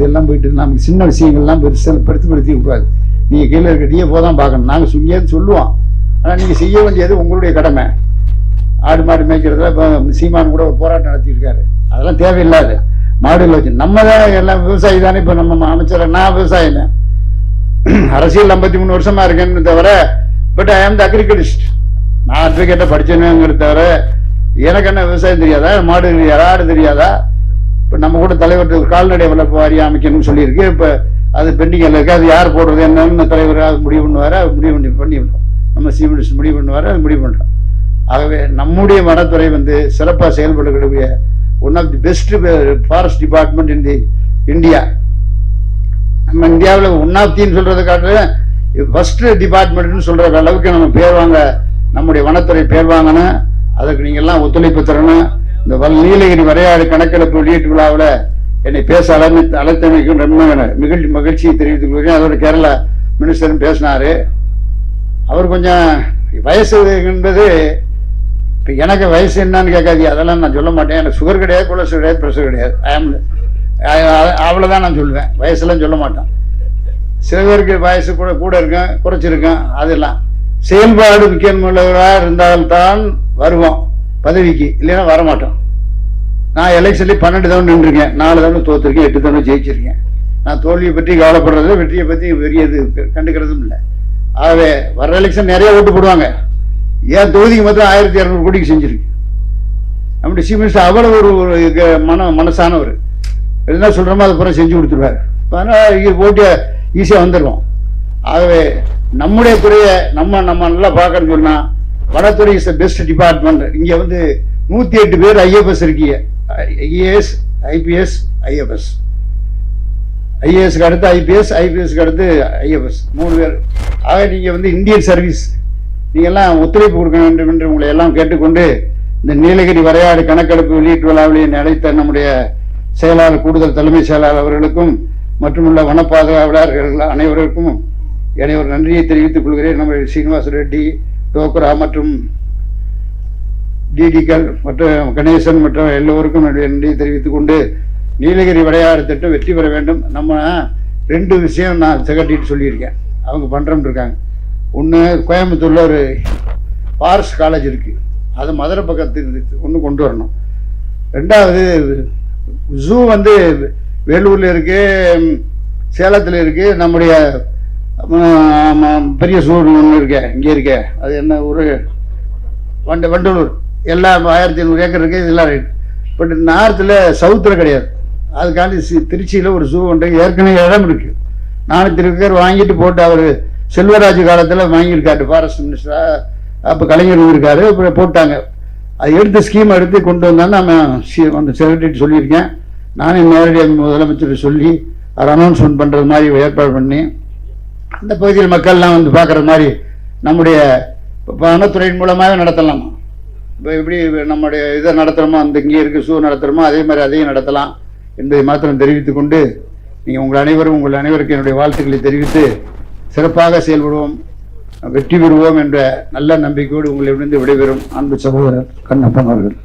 இதெல்லாம் போயிட்டு நமக்கு சின்ன விஷயங்கள்லாம் பெருசாக படுத்தி விடாது நீங்கள் கீழே இருக்கட்டியே போதான் பார்க்கணும். நாங்கள் சுங்கியாவது சொல்லுவோம். ஆனால் நீங்கள் செய்ய வேண்டியது உங்களுடைய கடமை. ஆடு மாடு மேய்க்கிறதுல இப்போ சீமான் கூட ஒரு போராட்டம் நடத்தியிருக்காரு. அதெல்லாம் தேவையில்லாது. மாடுகளை வச்சு நம்ம தான் எல்லாம் விவசாயி தானே. இப்போ நம்ம அமைச்சர் நான் விவசாயி தான் அரசியல் ஐம்பத்தி மூணு வருஷமா இருக்கேன்னு தவிர பட் ஐ ஆம் த அக்ரிகல்ச்சரிஸ்ட் நான் அட்வொகேட்டை படிச்சேனுங்கிறது தவிர எனக்கு என்ன விவசாயம் தெரியாதா? மாடு தெரியாதா ஆடு தெரியாதா? நம்ம கூட தலைவர்கள் கால்நடை வளர்ப்பு வாரியம் அமைக்கணும்னு சொல்லியிருக்கு. இப்போ அது பெண்டிங்கில் இருக்கு. அது யார் போடுறது என்னன்னு தலைவர் அது முடிவு பண்ணுவார். அது முடிவு பண்ணி பண்ணிவிடும் நம்ம சீஃப் மினிஸ்டர் முடிவு பண்ணுவார். அது முடிவு பண்ணுறோம் ஆகவே நம்முடைய வனத்துறை வந்து சிறப்பாக செயல்படக்கூடிய one of the best forest department in the India நம்ம இந்தியாவில் ஒன் ஆஃப் தீன்னு சொல்றதை காட்டிலும் ஃபர்ஸ்ட் டிபார்ட்மெண்ட்னு சொல்கிற அளவுக்கு நம்ம பேர் வாங்க நம்முடைய வனத்துறை பேர் வாங்கணும். அதுக்கு நீங்கள்லாம் ஒத்துழைப்பு தரணும். இந்த வல் நீலகிரி வரையாடு கணக்கெடுப்பு வெளியீட்டு விழாவில் என்னை பேச அழைத்து அழைத்தமைக்கும் ரொம்ப மகிழ்ச்சி மகிழ்ச்சியை தெரிவித்துக் கொள்கிறேன். அதோட கேரளா மினிஸ்டரும் பேசினார். அவர் கொஞ்சம் வயசு என்பது இப்போ எனக்கு வயசு என்னன்னு கேட்காதீங்க. அதெல்லாம் நான் சொல்ல மாட்டேன். எனக்கு சுகர் கிடையாது கொலஸ்ட்ரால் கிடையாது ப்ரெஷர் கிடையாது. ஐஎம் அவ்வளோதான் நான் சொல்லுவேன். வயசுலாம் சொல்ல மாட்டேன் சில பேருக்கு வயசு கூட கூட இருக்கேன் குறைச்சிருக்கேன் அதெல்லாம். செயல்பாடு முக்கியமுள்ளவராக இருந்தால்தான் வருவோம். பதவிக்கு இல்லைன்னா வரமாட்டோம். நான் எலெக்ஷன்லேயே பன்னெண்டு தவணை நின்றுருக்கேன். நாலு தவணை தோத்துருக்கேன் எட்டு தவணை ஜெயிச்சிருக்கேன். நான் தோல்வியை பற்றி கவலைப்படுறது வெற்றியை பற்றி பெரிய இது கண்டுக்கிறதும் இல்லை. ஆகவே வர எலெக்ஷன் நிறைய ஓட்டு போடுவாங்க. ஏன் தொகுதிக்கு மொத்தம் ஆயிரத்தி இரநூறு கோடிக்கு செஞ்சிருக்கு. நம்முடைய சீஃப் மினிஸ்டர் அவ்வளோ ஒரு ஒரு க- மன மனசானவர். என்ன சொல்கிறோமோ அதை பூரா செஞ்சு கொடுத்துருவார். அதனால் இங்கே போட்டு ஈஸியாக வந்துடுவோம் ஆகவே நம்முடைய துறையை நம்ம நம்ம நல்லா பார்க்கணும்னு சொன்னால் வனத்துறை இஸ் பெஸ்ட் டிபார்ட்மெண்ட் இங்கே வந்து நூற்றி எட்டு பேர் ஐஎஃப்எஸ் இருக்கீங்க. ஐஏஎஸ் ஐபிஎஸ் ஐஎஃப்எஸ் ஐஏஎஸ்க்கு அடுத்து ஐபிஎஸ் ஐபிஎஸ்க்கு அடுத்து ஐஎஃப்எஸ் மூணு பேர். ஆக நீங்கள் வந்து இந்தியன் சர்வீஸ். நீங்கள்லாம் ஒத்துழைப்பு கொடுக்க வேண்டும் என்று உங்களை எல்லாம் கேட்டுக்கொண்டு இந்த நீலகிரி வரையாடு கணக்கெடுப்பு வெளியீட்டு விழாவிலே அழைத்த நம்முடைய செயலாளர் கூடுதல் தலைமை செயலாளர் அவர்களுக்கும் மற்றுமுள்ள வன பாதுகாவலர்கள் அனைவருக்கும் என்னை ஒரு நன்றியை தெரிவித்துக் கொள்கிறேன். நம்ம சீனிவாச ரெட்டி டோக்ரா மற்றும் டிடிகள் மற்றும் கணேசன் மற்றும் எல்லோருக்கும் நன்றி தெரிவித்துக் கொண்டு நீலகிரி விளையாடு திட்டம் வெற்றி பெற வேண்டும். நம்ம ரெண்டு விஷயம் நான் செக்ரட்டரிட்டு சொல்லியிருக்கேன். அவங்க பண்ணுறோம்னு இருக்காங்க. ஒன்று கோயம்புத்தூரில் ஒரு ஃபாரஸ்ட் காலேஜ் இருக்குது அது மதுரை பக்கத்தில் ஒன்று கொண்டு வரணும். ரெண்டாவது ஜூ வந்து வேலூரில் இருக்குது சேலத்தில் இருக்குது நம்முடைய பெரிய சூழ் ஒன்று இருக்கே இங்கே இருக்கே. அது என்ன ஒரு வண்ட வண்டலூர். எல்லாம் ஆயிரத்தி ஐநூறு ஏக்கர் இருக்குது இதெல்லாம் ரைட் பட் நார்த்தில் சவுத்தில் கிடையாது. அதுக்காண்டி சி- திருச்சியில் ஒரு ஜூ ஒன்று ஏற்கனவே இடம் இருக்குது நானூற்றி பேர் வாங்கிட்டு போட்டு அவர் செல்வராஜ் காலத்தில் வாங்கியிருக்காரு. ஃபாரஸ்ட் மினிஸ்டராக அப்போ கலைஞர் இருக்காரு அப்புறம் போட்டாங்க. அது எடுத்து ஸ்கீம் எடுத்து கொண்டு வந்தான்னு நம்ம சி- அந்த செக்ரட்டரி சொல்லியிருக்கேன். நானே நேரடியாக முதலமைச்சர் சொல்லி அவர் அனௌன்ஸ்மெண்ட் பண்ணுறது மாதிரி ஏற்பாடு பண்ணி அந்த பகுதியில் மக்கள்லாம் வந்து பார்க்குற மாதிரி நம்முடைய பணத்துறையின் மூலமாக நடத்தலாம். இப்போ எப்படி நம்முடைய இதை நடத்துகிறோமோ அந்த இங்கே இருக்குது ஷூ நடத்துகிறோமோ அதே மாதிரி அதையும் நடத்தலாம் என்பதை மாத்திரம் தெரிவித்து கொண்டு நீங்கள் உங்கள் அனைவரும் உங்கள் அனைவருக்கும் என்னுடைய வாழ்த்துக்களை தெரிவித்து சிறப்பாக செயல்படுவோம் வெற்றி பெறுவோம் என்ற நல்ல நம்பிக்கையோடு உங்களிடமிருந்து விடைபெறும் அன்பு சகோதரர் கண்ணப்பன் அவர்கள்.